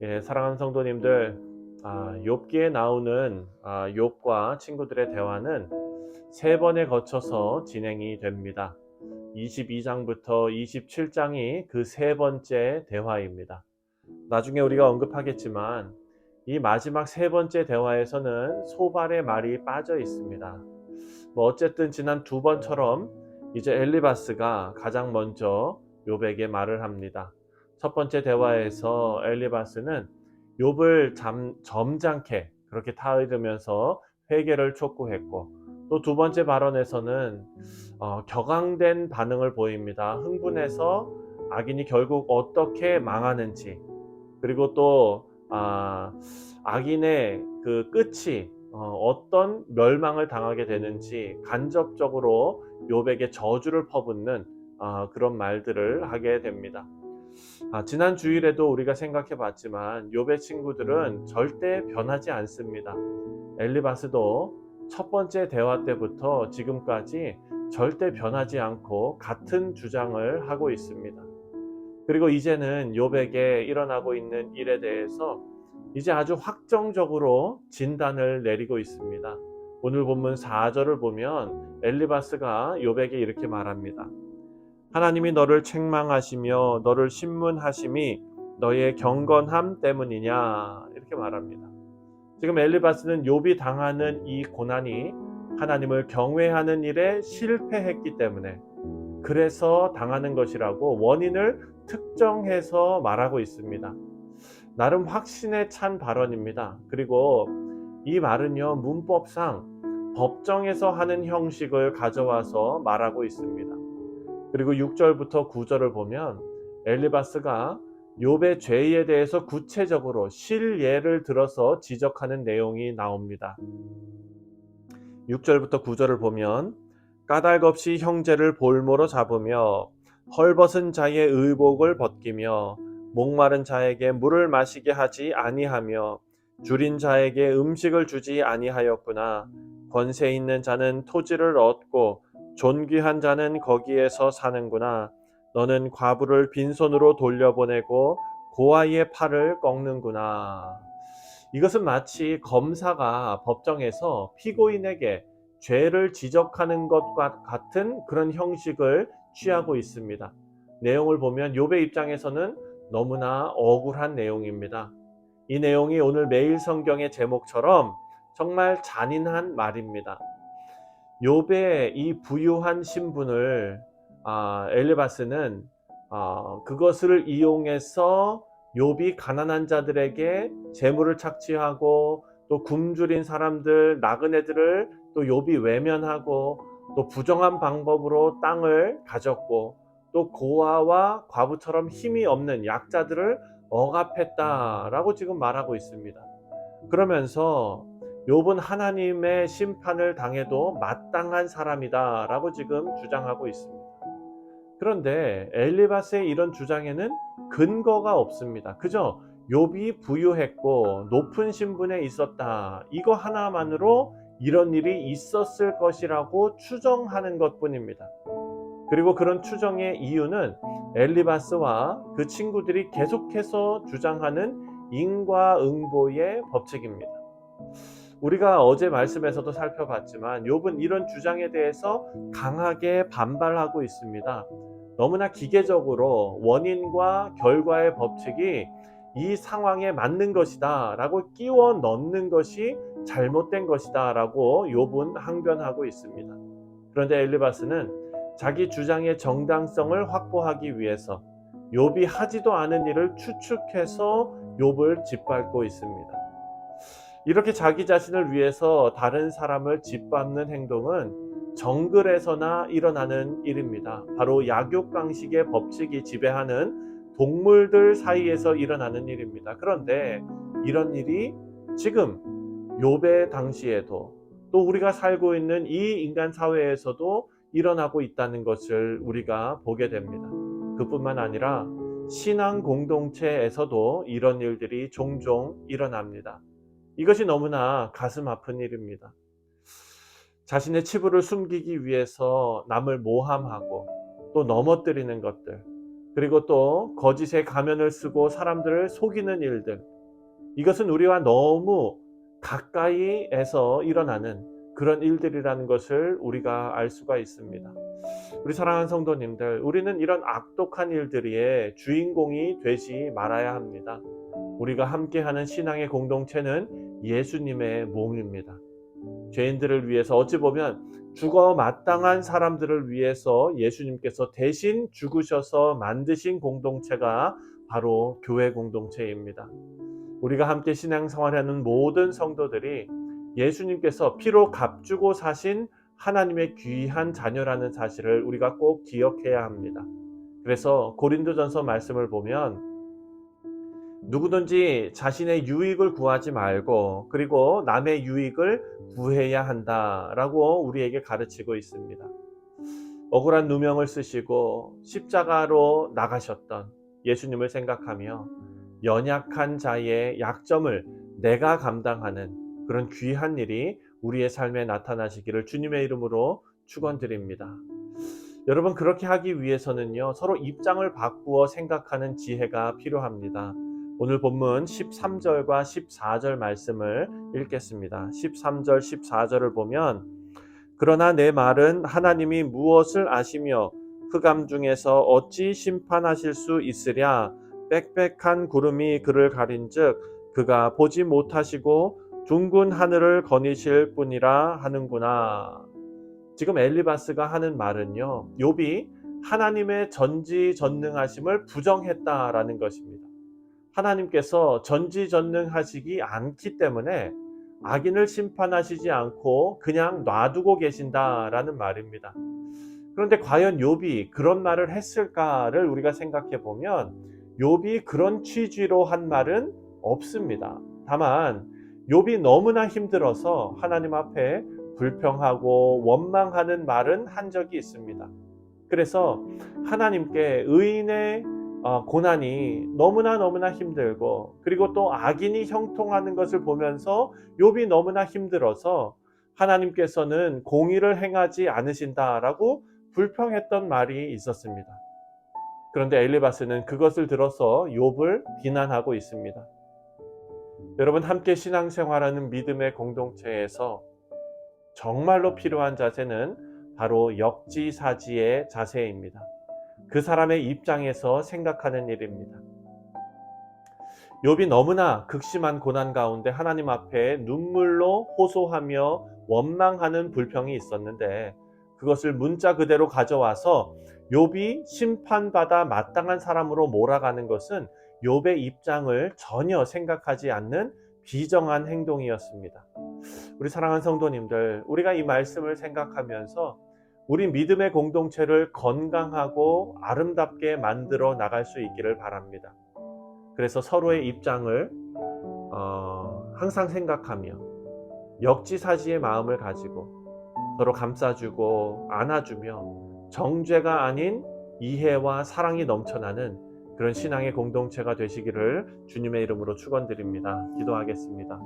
예, 사랑하는 성도님들, 아, 욥기에 나오는 아, 욥과 친구들의 대화는 세 번에 거쳐서 진행이 됩니다. 22장부터 27장이 그 세 번째 대화입니다. 나중에 우리가 언급하겠지만 이 마지막 세 번째 대화에서는 소발의 말이 빠져 있습니다. 뭐 어쨌든 지난 두 번처럼 이제 엘리바스가 가장 먼저 욥에게 말을 합니다. 첫 번째 대화에서 엘리바스는 욥을 잠, 점잖게 그렇게 타이르면서 회개를 촉구했고 또 두 번째 발언에서는 어, 격앙된 반응을 보입니다. 흥분해서 악인이 결국 어떻게 망하는지 그리고 또 아, 악인의 그 끝이 어, 떤 멸망을 당하게 되는지 간접적으로 욥에게 저주를 퍼붓는 아, 그런 말들을 하게 됩니다. 아, 지난 주일에도 우리가 생각해 봤지만 욥의 친구들은 절대 변하지 않습니다. 엘리바스도 첫 번째 대화 때부터 지금까지 절대 변하지 않고 같은 주장을 하고 있습니다. 그리고 이제는 욥에게 일어나고 있는 일에 대해서 이제 아주 확정적으로 진단을 내리고 있습니다. 오늘 본문 4절을 보면 엘리바스가 욥에게 이렇게 말합니다. 하나님이 너를 책망하시며 너를 신문하심이 너의 경건함 때문이냐 이렇게 말합니다. 지금 엘리바스는 욥이 당하는 이 고난이 하나님을 경외하는 일에 실패했기 때문에 그래서 당하는 것이라고 원인을 특정해서 말하고 있습니다. 나름 확신에 찬 발언입니다. 그리고 이 말은요, 문법상 법정에서 하는 형식을 가져와서 말하고 있습니다. 그리고 6절부터 9절을 보면 엘리바스가 욥의 죄에 대해서 구체적으로 실예를 들어서 지적하는 내용이 나옵니다. 6절부터 9절을 보면 까닭 없이 형제를 볼모로 잡으며 헐벗은 자의 의복을 벗기며 목마른 자에게 물을 마시게 하지 아니하며 줄인 자에게 음식을 주지 아니하였구나 권세 있는 자는 토지를 얻고 존귀한 자는 거기에서 사는구나 너는 과부를 빈손으로 돌려보내고 고아의 팔을 꺾는구나 이것은 마치 검사가 법정에서 피고인에게 죄를 지적하는 것과 같은 그런 형식을 취하고 있습니다. 내용을 보면 욥의 입장에서는 너무나 억울한 내용입니다. 이 내용이 오늘 매일 성경의 제목처럼 정말 잔인한 말입니다. 욥의 이 부유한 신분을 아, 엘리바스는 아, 그것을 이용해서 욥이 가난한 자들에게 재물을 착취하고 또 굶주린 사람들 나그네들을 또 욥이 외면하고 또 부정한 방법으로 땅을 가졌고 또 고아와 과부처럼 힘이 없는 약자들을 억압했다라고 지금 말하고 있습니다. 그러면서 욥은 하나님의 심판을 당해도 마땅한 사람이다 라고 지금 주장하고 있습니다. 그런데 엘리바스의 이런 주장에는 근거가 없습니다. 그저 욥이 부유했고 높은 신분에 있었다. 이거 하나만으로 이런 일이 있었을 것이라고 추정하는 것뿐입니다. 그리고 그런 추정의 이유는 엘리바스와 그 친구들이 계속해서 주장하는 인과응보의 법칙입니다. 우리가 어제 말씀에서도 살펴봤지만 욥은 이런 주장에 대해서 강하게 반발하고 있습니다. 너무나 기계적으로 원인과 결과의 법칙이 이 상황에 맞는 것이다 라고 끼워 넣는 것이 잘못된 것이다 라고 욥은 항변하고 있습니다. 그런데 엘리바스는 자기 주장의 정당성을 확보하기 위해서 욥이 하지도 않은 일을 추측해서 욥을 짓밟고 있습니다. 이렇게 자기 자신을 위해서 다른 사람을 짓밟는 행동은 정글에서나 일어나는 일입니다. 바로 약육강식의 법칙이 지배하는 동물들 사이에서 일어나는 일입니다. 그런데 이런 일이 지금 욥의 당시에도 또 우리가 살고 있는 이 인간 사회에서도 일어나고 있다는 것을 우리가 보게 됩니다. 그뿐만 아니라 신앙 공동체에서도 이런 일들이 종종 일어납니다. 이것이 너무나 가슴 아픈 일입니다. 자신의 치부를 숨기기 위해서 남을 모함하고 또 넘어뜨리는 것들, 그리고 또 거짓의 가면을 쓰고 사람들을 속이는 일들, 이것은 우리와 너무 가까이에서 일어나는 그런 일들이라는 것을 우리가 알 수가 있습니다. 우리 사랑하는 성도님들, 우리는 이런 악독한 일들의 주인공이 되지 말아야 합니다. 우리가 함께하는 신앙의 공동체는 예수님의 몸입니다. 죄인들을 위해서 어찌 보면 죽어 마땅한 사람들을 위해서 예수님께서 대신 죽으셔서 만드신 공동체가 바로 교회 공동체입니다. 우리가 함께 신앙생활하는 모든 성도들이 예수님께서 피로 값주고 사신 하나님의 귀한 자녀라는 사실을 우리가 꼭 기억해야 합니다. 그래서 고린도전서 말씀을 보면 누구든지 자신의 유익을 구하지 말고 그리고 남의 유익을 구해야 한다라고 우리에게 가르치고 있습니다. 억울한 누명을 쓰시고 십자가로 나가셨던 예수님을 생각하며 연약한 자의 약점을 내가 감당하는 그런 귀한 일이 우리의 삶에 나타나시기를 주님의 이름으로 축원드립니다. 여러분 그렇게 하기 위해서는요 서로 입장을 바꾸어 생각하는 지혜가 필요합니다. 오늘 본문 13절과 14절 말씀을 읽겠습니다. 13절 14절을 보면 그러나 내 말은 하나님이 무엇을 아시며 흑암 중에서 어찌 심판하실 수 있으랴 빽빽한 구름이 그를 가린즉 그가 보지 못하시고 둥근 하늘을 거니실 뿐이라 하는구나. 지금 엘리바스가 하는 말은요. 욥이 하나님의 전지전능하심을 부정했다라는 것입니다. 하나님께서 전지전능하시기 않기 때문에 악인을 심판하시지 않고 그냥 놔두고 계신다라는 말입니다. 그런데 과연 욥이 그런 말을 했을까를 우리가 생각해 보면 욥이 그런 취지로 한 말은 없습니다. 다만 욥이 너무나 힘들어서 하나님 앞에 불평하고 원망하는 말은 한 적이 있습니다. 그래서 하나님께 의인의 어, 고난이 너무나 너무나 힘들고 그리고 또 악인이 형통하는 것을 보면서 욥이 너무나 힘들어서 하나님께서는 공의를 행하지 않으신다라고 불평했던 말이 있었습니다. 그런데 엘리바스는 그것을 들어서 욥을 비난하고 있습니다. 여러분 함께 신앙생활하는 믿음의 공동체에서 정말로 필요한 자세는 바로 역지사지의 자세입니다. 그 사람의 입장에서 생각하는 일입니다. 욥이 너무나 극심한 고난 가운데 하나님 앞에 눈물로 호소하며 원망하는 불평이 있었는데 그것을 문자 그대로 가져와서 욥이 심판받아 마땅한 사람으로 몰아가는 것은 욥의 입장을 전혀 생각하지 않는 비정한 행동이었습니다. 우리 사랑하는 성도님들, 우리가 이 말씀을 생각하면서 우리 믿음의 공동체를 건강하고 아름답게 만들어 나갈 수 있기를 바랍니다. 그래서 서로의 입장을 어, 항상 생각하며 역지사지의 마음을 가지고 서로 감싸주고 안아주며 정죄가 아닌 이해와 사랑이 넘쳐나는 그런 신앙의 공동체가 되시기를 주님의 이름으로 축원드립니다. 기도하겠습니다.